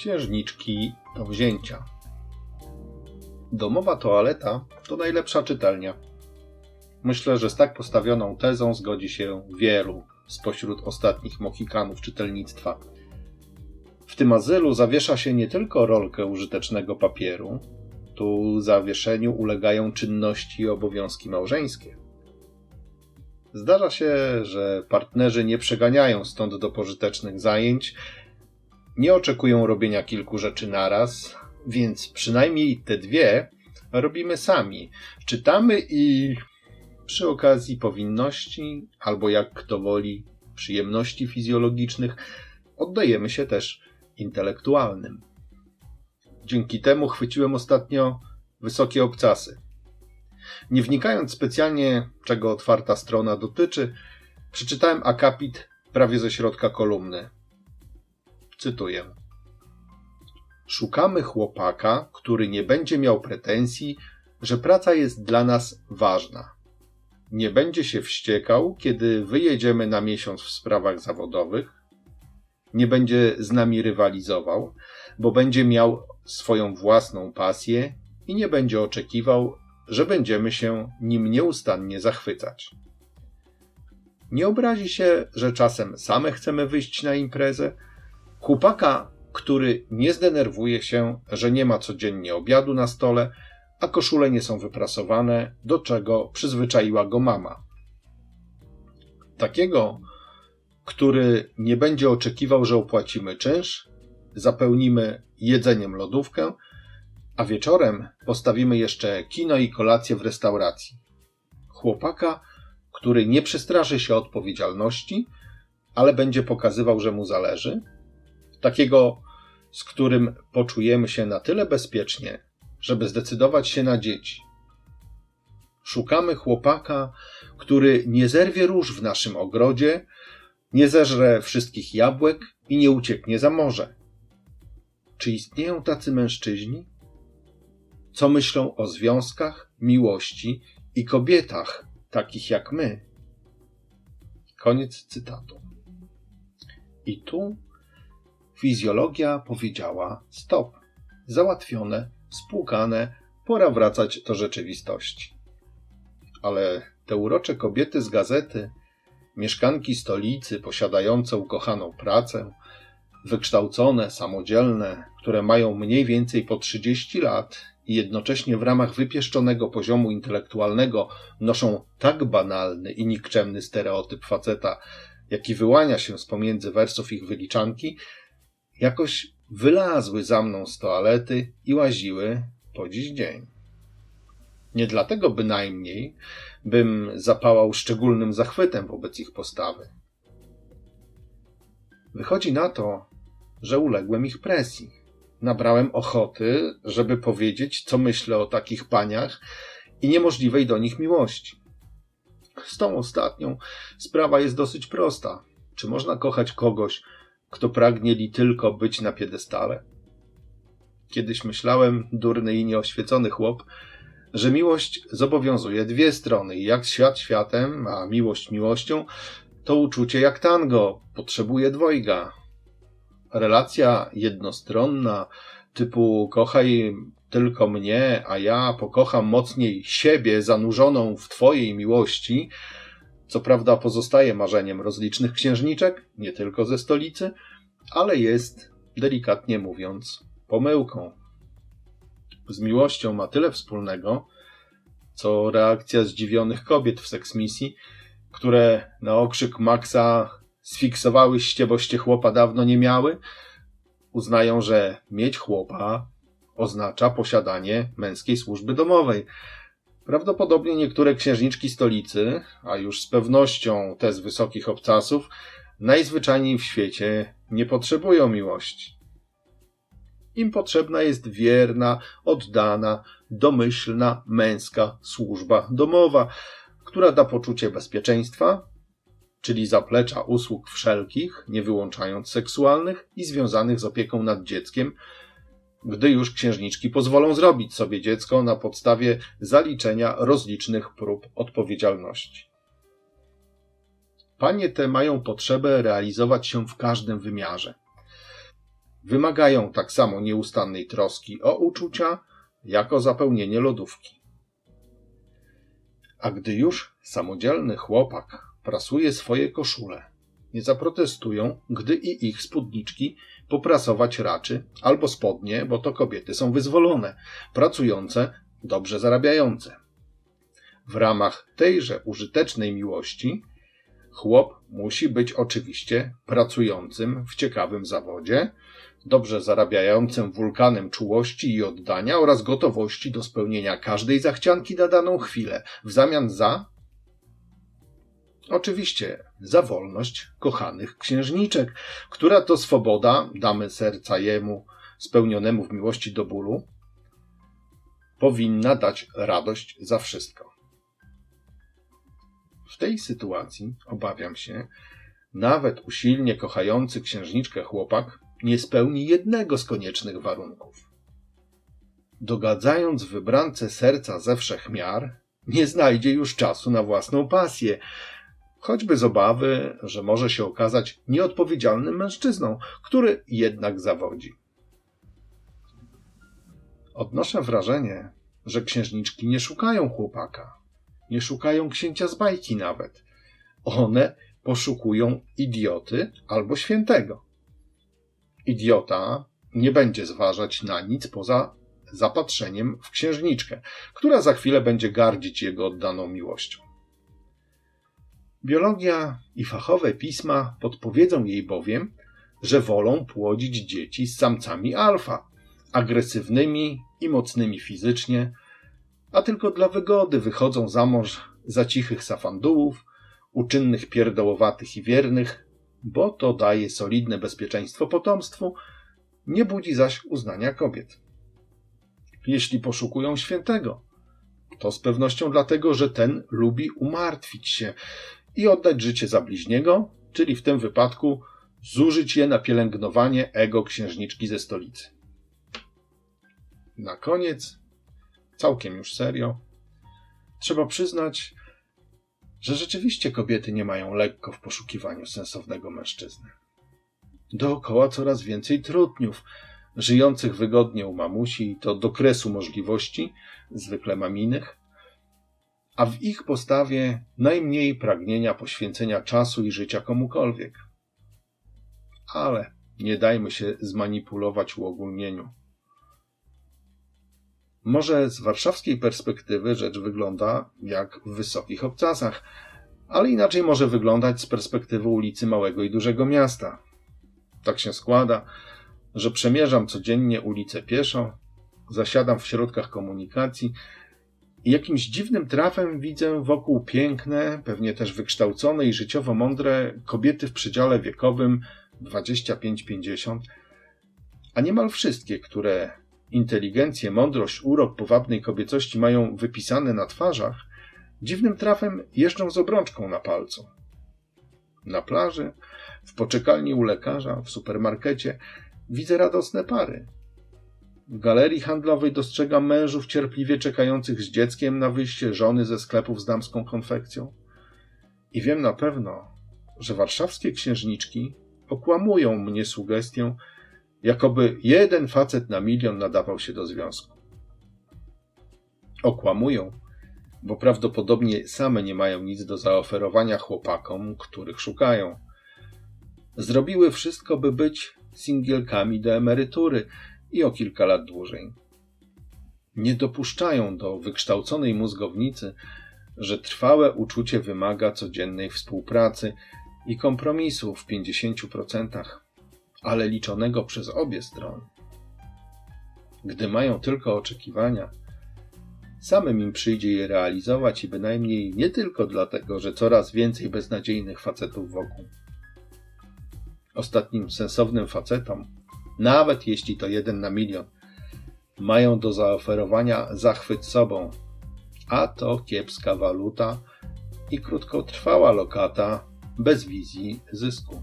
Księżniczki do wzięcia. Domowa toaleta to najlepsza czytelnia. Myślę, że z tak postawioną tezą zgodzi się wielu spośród ostatnich mohikanów czytelnictwa. W tym azylu zawiesza się nie tylko rolkę użytecznego papieru, tu zawieszeniu ulegają czynności i obowiązki małżeńskie. Zdarza się, że partnerzy nie przeganiają stąd do pożytecznych zajęć, nie oczekują robienia kilku rzeczy naraz, więc przynajmniej te dwie robimy sami. Czytamy i przy okazji powinności, albo jak kto woli, przyjemności fizjologicznych, oddajemy się też intelektualnym. Dzięki temu chwyciłem ostatnio wysokie obcasy. Nie wnikając specjalnie, czego otwarta strona dotyczy, przeczytałem akapit prawie ze środka kolumny. Cytuję. Szukamy chłopaka, który nie będzie miał pretensji, że praca jest dla nas ważna. Nie będzie się wściekał, kiedy wyjedziemy na miesiąc w sprawach zawodowych. Nie będzie z nami rywalizował, bo będzie miał swoją własną pasję i nie będzie oczekiwał, że będziemy się nim nieustannie zachwycać. Nie obrazi się, że czasem same chcemy wyjść na imprezę. Chłopaka, który nie zdenerwuje się, że nie ma codziennie obiadu na stole, a koszule nie są wyprasowane, do czego przyzwyczaiła go mama. Takiego, który nie będzie oczekiwał, że opłacimy czynsz, zapełnimy jedzeniem lodówkę, a wieczorem postawimy jeszcze kino i kolację w restauracji. Chłopaka, który nie przestraszy się odpowiedzialności, ale będzie pokazywał, że mu zależy. Takiego, z którym poczujemy się na tyle bezpiecznie, żeby zdecydować się na dzieci. Szukamy chłopaka, który nie zerwie róż w naszym ogrodzie, nie zeżre wszystkich jabłek i nie ucieknie za morze. Czy istnieją tacy mężczyźni? Co myślą o związkach, miłości i kobietach, takich jak my? Koniec cytatu. I tu fizjologia powiedziała stop. Załatwione, spłukane, pora wracać do rzeczywistości. Ale te urocze kobiety z gazety, mieszkanki stolicy posiadające ukochaną pracę, wykształcone, samodzielne, które mają mniej więcej po 30 lat i jednocześnie w ramach wypieszczonego poziomu intelektualnego noszą tak banalny i nikczemny stereotyp faceta, jaki wyłania się z pomiędzy wersów ich wyliczanki, jakoś wylazły za mną z toalety i łaziły po dziś dzień. Nie dlatego bynajmniej bym zapałał szczególnym zachwytem wobec ich postawy. Wychodzi na to, że uległem ich presji. Nabrałem ochoty, żeby powiedzieć, co myślę o takich paniach i niemożliwej do nich miłości. Z tą ostatnią sprawa jest dosyć prosta. Czy można kochać kogoś, kto pragnie li tylko być na piedestale? Kiedyś myślałem, durny i nieoświecony chłop, że miłość zobowiązuje dwie strony jak świat światem, a miłość miłością, to uczucie jak tango, potrzebuje dwojga. Relacja jednostronna, typu kochaj tylko mnie, a ja pokocham mocniej siebie zanurzoną w Twojej miłości, co prawda pozostaje marzeniem rozlicznych księżniczek, nie tylko ze stolicy, ale jest, delikatnie mówiąc, pomyłką. Z miłością ma tyle wspólnego, co reakcja zdziwionych kobiet w seksmisji, które na okrzyk Maxa sfiksowałyście, boście chłopa dawno nie miały, uznają, że mieć chłopa oznacza posiadanie męskiej służby domowej. Prawdopodobnie niektóre księżniczki stolicy, a już z pewnością te z wysokich obcasów, najzwyczajniej w świecie nie potrzebują miłości. Im potrzebna jest wierna, oddana, domyślna, męska służba domowa, która da poczucie bezpieczeństwa, czyli zaplecza usług wszelkich, nie wyłączając seksualnych i związanych z opieką nad dzieckiem, gdy już księżniczki pozwolą zrobić sobie dziecko na podstawie zaliczenia rozlicznych prób odpowiedzialności. Panie te mają potrzebę realizować się w każdym wymiarze. wymagają tak samo nieustannej troski o uczucia, jak o zapełnienie lodówki. A gdy już samodzielny chłopak prasuje swoje koszule, nie zaprotestują, gdy i ich spódniczki poprasować raczy, albo spodnie, bo to kobiety są wyzwolone, pracujące, dobrze zarabiające. W ramach tejże użytecznej miłości chłop musi być oczywiście pracującym w ciekawym zawodzie, dobrze zarabiającym wulkanem czułości i oddania oraz gotowości do spełnienia każdej zachcianki na daną chwilę, w zamian za Oczywiście za wolność kochanych księżniczek, która to swoboda, damy serca jemu, spełnionemu w miłości do bólu, powinna dać radość za wszystko. W tej sytuacji, obawiam się, nawet usilnie kochający księżniczkę chłopak nie spełni jednego z koniecznych warunków. Dogadzając wybrance serca ze wszech miar, nie znajdzie już czasu na własną pasję, choćby z obawy, że może się okazać nieodpowiedzialnym mężczyzną, który jednak zawodzi. Odnoszę wrażenie, że księżniczki nie szukają chłopaka, nie szukają księcia z bajki nawet. One poszukują idioty albo świętego. Idiota nie będzie zważać na nic poza zapatrzeniem w księżniczkę, która za chwilę będzie gardzić jego oddaną miłością. Biologia i fachowe pisma podpowiedzą jej bowiem, że wolą płodzić dzieci z samcami alfa, agresywnymi i mocnymi fizycznie, a tylko dla wygody wychodzą za mąż za cichych safandułów, uczynnych pierdołowatych i wiernych, bo to daje solidne bezpieczeństwo potomstwu, nie budzi zaś uznania kobiet. Jeśli poszukują świętego, to z pewnością dlatego, że ten lubi umartwić się, i oddać życie za bliźniego, czyli w tym wypadku zużyć je na pielęgnowanie ego księżniczki ze stolicy. Na koniec, całkiem już serio, trzeba przyznać, że rzeczywiście kobiety nie mają lekko w poszukiwaniu sensownego mężczyzny. Dookoła coraz więcej trudniów, żyjących wygodnie u mamusi i to do kresu możliwości, zwykle maminych, a w ich postawie najmniej pragnienia poświęcenia czasu i życia komukolwiek. Ale nie dajmy się zmanipulować uogólnieniu. Może z warszawskiej perspektywy rzecz wygląda jak w wysokich obcasach, ale inaczej może wyglądać z perspektywy ulicy małego i dużego miasta. Tak się składa, że przemierzam codziennie ulicę pieszo, zasiadam w środkach komunikacji i jakimś dziwnym trafem widzę wokół piękne, pewnie też wykształcone i życiowo mądre kobiety w przedziale wiekowym 25-50, a niemal wszystkie, które inteligencję, mądrość, urok powabnej kobiecości mają wypisane na twarzach, dziwnym trafem jeżdżą z obrączką na palcu. Na plaży, w poczekalni u lekarza, w supermarkecie widzę radosne pary, w galerii handlowej dostrzegam mężów cierpliwie czekających z dzieckiem na wyjście żony ze sklepów z damską konfekcją. I wiem na pewno, że warszawskie księżniczki okłamują mnie sugestią, jakoby jeden facet na milion nadawał się do związku. Okłamują, bo prawdopodobnie same nie mają nic do zaoferowania chłopakom, których szukają. Zrobiły wszystko, by być singielkami do emerytury, i o kilka lat dłużej. Nie dopuszczają do wykształconej mózgownicy, że trwałe uczucie wymaga codziennej współpracy i kompromisu w 50%, ale liczonego przez obie strony. Gdy mają tylko oczekiwania, samym im przyjdzie je realizować i bynajmniej nie tylko dlatego, że coraz więcej beznadziejnych facetów wokół. Ostatnim sensownym facetom nawet jeśli to jeden na milion. Mają do zaoferowania zachwyt sobą, a to kiepska waluta i krótkotrwała lokata bez wizji zysku.